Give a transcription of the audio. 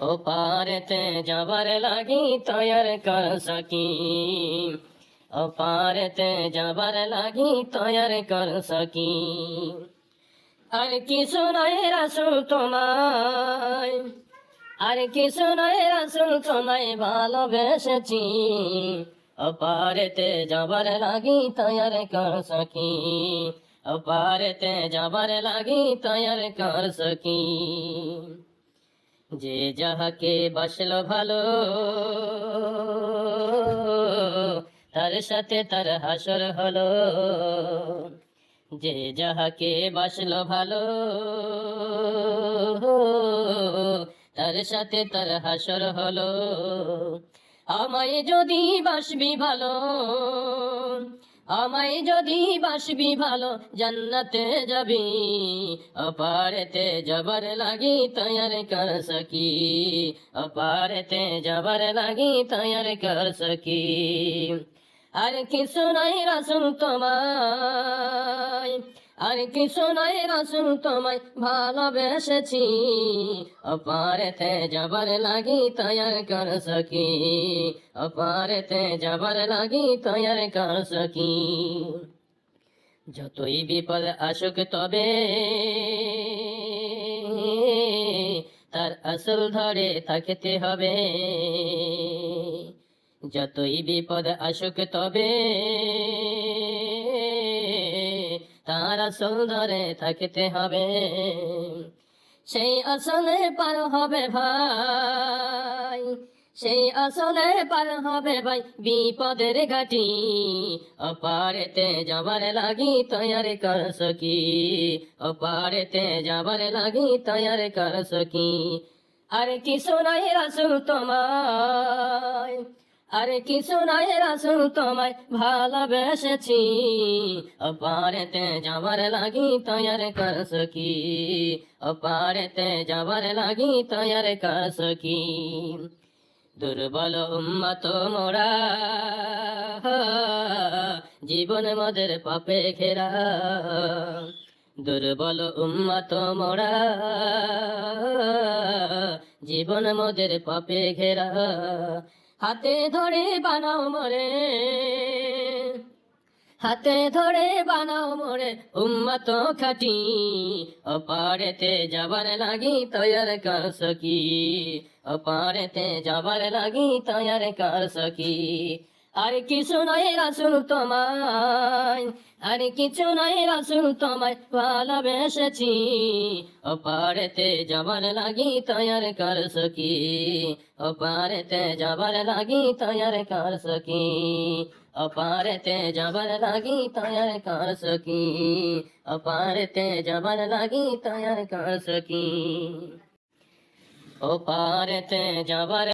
ও পারেতে যাবার লাগি তৈয়ার কর সকি ও পারেতে যাবার লাগি তৈয়ার কর সকি আর কি শোনায় রাসুল তোমায়, আর কি শোনায় রাসুল তোমায় ভালোবেসেছি। অপারেতে যাবার লাগি তৈয়ার কর সকি অপারেতে যাবার লাগি তৈয়ার কর সকি যে যাহাকে বাসল ভালো, তার সাথে তার হাসর হলো। যে যাহাকে বাসল ভালো, তার সাথে তার হাসর হলো। আমায় যদি বাসবি ভালো আমায় যদি বাসবি ভালো, জান্নাতে যাবি। অপারেতে জবর লাগি তৈয়ার কর সকি অপারেতে জবর লাগি তৈয়ার কর সকি আর কিছু নাই রাসুল তোমায়। আর কি শোনাই রাসুল তোমায় ভালোবেসেছি। অপারেতে যাবার লাগি তৈয়ার কর সকি অপারেতে যাবার লাগি তৈয়ার কর সকি যতই বিপদ আসুক তবে তার আসল ধরে থাকতে হবে। যতই বিপদ আসুক তবে তার ধরে থাকতে হবে। সেই আসলে পার হবে ভাই, সেই আসলে পার হবে ভাই, বিপদের ঘাটি অপারেতে যাবার লাগি তৈয়ার কর সকি অপারেতে যাবার লাগি তৈয়ার কর সকি আর কি শোনাই রাসুল তোমায় আরে কি শোনাই রাসুল, তোমায় ভালোবেসেছি। অপারেতে যাবার লাগি তৈয়ার কর সকি অপারেতে যাবার লাগি তৈয়ার কর সকি দুর্বল উম্মত মোরা জীবন মদের পাপে ঘেরা। দুর্বল উম্মত মোরা, জীবন মদের পাপে ঘেরা। হাতে ধরে বানাও মরে। হাতে ধরে বানাও মোরে, উম্মত খাটি। অপারেতে যাবার লাগি তৈয়ার কর সকি অপারেতে যাবার লাগি তৈয়ার কর সকি আর কি নয় রাসুল তোমায় আর কিছু নয় রাসুল তোমায় ভালোবেসেছি। অপারেতে যাবার লাগি তৈয়ার কর সকি অপারেতে যাবার লাগি তৈয়ার কর সকি অপারেতে যাবার লাগি তৈয়ার কর সকি অপারেতে যাবার লাগি তৈয়ার কর সকি অপারেতে যাবার